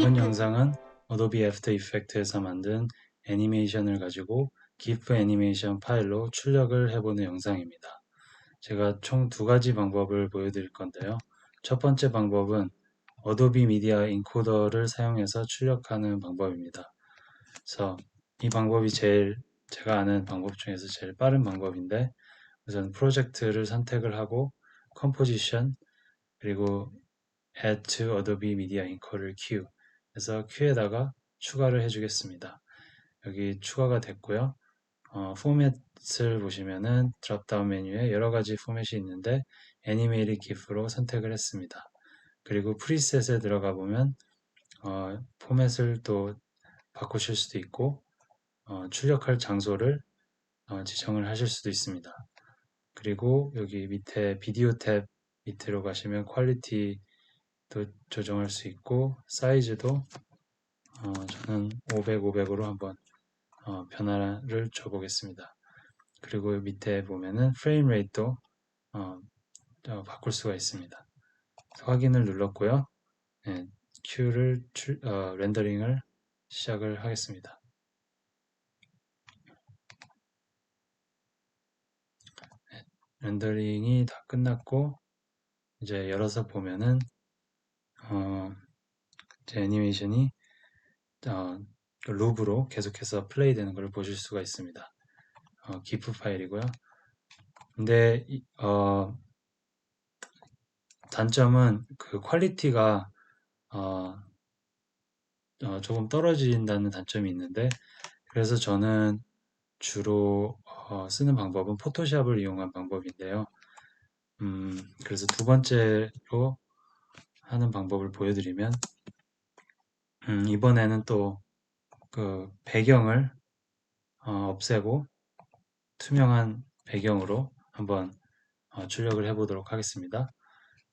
이번 영상은 어도비 애프터 이펙트에서 만든 애니메이션을 가지고 기프 애니메이션 파일로 출력을 해보는 영상입니다. 제가 총 두 가지 방법을 보여드릴 건데요. 첫 번째 방법은 어도비 미디어 인코더를 사용해서 출력하는 방법입니다. 그래서 이 방법이 제일 제가 아는 방법 중에서 제일 빠른 방법인데 우선 프로젝트를 선택을 하고 컴포지션 그리고 add to Adobe Media Encoder queue 그래서 큐에다가 추가를 해주겠습니다. 여기 추가가 됐고요. 어, 포맷을 보시면은 드롭다운 메뉴에 여러 가지 포맷이 있는데 애니메이트 기프로 선택을 했습니다. 그리고 프리셋에 들어가 보면 어, 포맷을 또 바꾸실 수도 있고 어, 출력할 장소를 어, 지정을 하실 수도 있습니다. 그리고 여기 밑에 비디오 탭 밑으로 가시면 퀄리티 도 조정할 수 있고 사이즈도 어, 저는 500, 500으로 한번 어, 변화를 줘보겠습니다. 그리고 밑에 보면은 프레임 레이트도 어, 어, 바꿀 수가 있습니다. 확인을 눌렀고요. 네, 큐를 출, 어, 렌더링을 시작을 하겠습니다. 네, 렌더링이 다 끝났고 이제 열어서 보면은 어, 제 애니메이션이 어, 루브로 계속해서 플레이 되는 걸 보실 수가 있습니다. 어, 기프 파일이고요. 근데 어, 단점은 그 퀄리티가 어, 어, 조금 떨어진다는 단점이 있는데 그래서 저는 주로 어, 쓰는 방법은 포토샵을 이용한 방법인데요. 음, 그래서 두 번째로 하는 방법을 보여드리면 음, 이번에는 또 그 배경을 어, 없애고 투명한 배경으로 한번 어, 출력을 해 보도록 하겠습니다.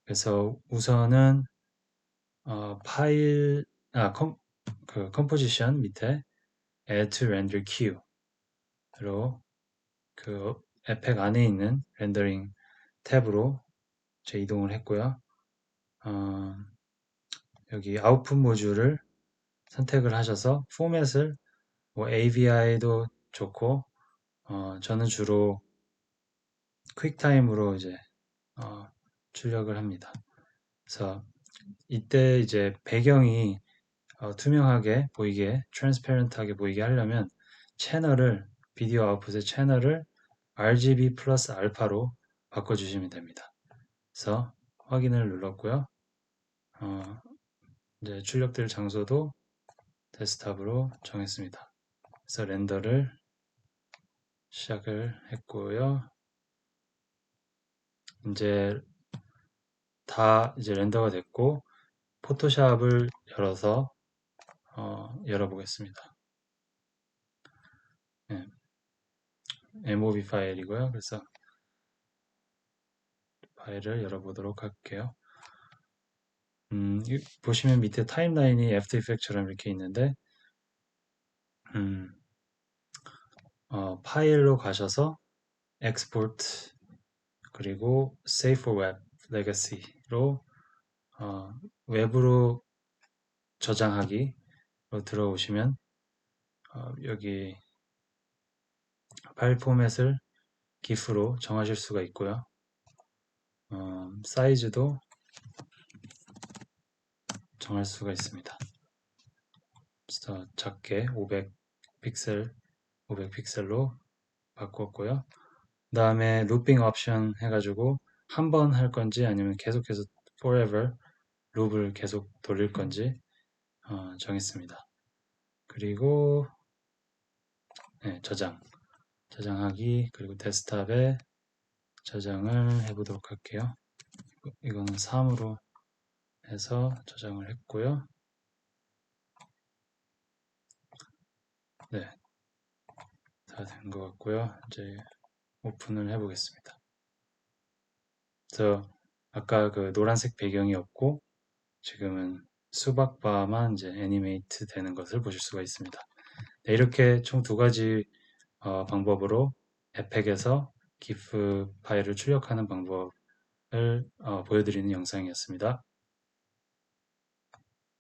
그래서 우선은 어, 파일 아, 컴, 그 컴포지션 밑에 add to render queue로 그 에펙 안에 있는 렌더링 탭으로 제 이동을 했고요. 어, 여기 아웃풋 모듈을 선택을 하셔서 포맷을 뭐 AVI도 좋고 어, 저는 주로 퀵타임으로 이제 어, 출력을 합니다. 그래서 이때 이제 배경이 어, 투명하게 보이게, 트랜스페런트하게 보이게 하려면 채널을 비디오 아웃풋의 채널을 RGB 플러스 알파로 바꿔주시면 됩니다. 그래서 확인을 눌렀고요. 어, 이제 출력될 장소도 데스크탑으로 정했습니다. 그래서 렌더를 시작을 했고요. 이제 다 이제 렌더가 됐고 포토샵을 열어서 어, 열어보겠습니다. 네. MOV 파일이고요. 그래서 파일을 열어보도록 할게요. 음, 보시면 밑에 타임라인이 애프터 이펙처럼 이렇게 있는데 음, 어, 파일로 가셔서 export 그리고 save for web legacy로 어, 웹으로 저장하기로 들어오시면 어, 여기 파일 포맷을 GIF로 정하실 수가 있고요. 어, 사이즈도 정할 수가 있습니다. 그래서 작게 500 픽셀 500 픽셀로 바꿨고요. 그 다음에 루핑 옵션 해가지고 한 번 할 건지 아니면 계속해서 forever 룹을 계속 돌릴 건지 어, 정했습니다. 그리고 네, 저장 저장하기 그리고 데스크탑에 저장을 해보도록 할게요. 이거는 3으로 해서 저장을 했고요. 네, 다 된 것 같고요. 이제 오픈을 해보겠습니다. 그래서 아까 그 노란색 배경이 없고 지금은 수박바만 이제 애니메이트 되는 것을 보실 수가 있습니다. 네, 이렇게 총 두 가지 어, 방법으로 에펙에서 기프 파일을 출력하는 방법을 어, 보여드리는 영상이었습니다.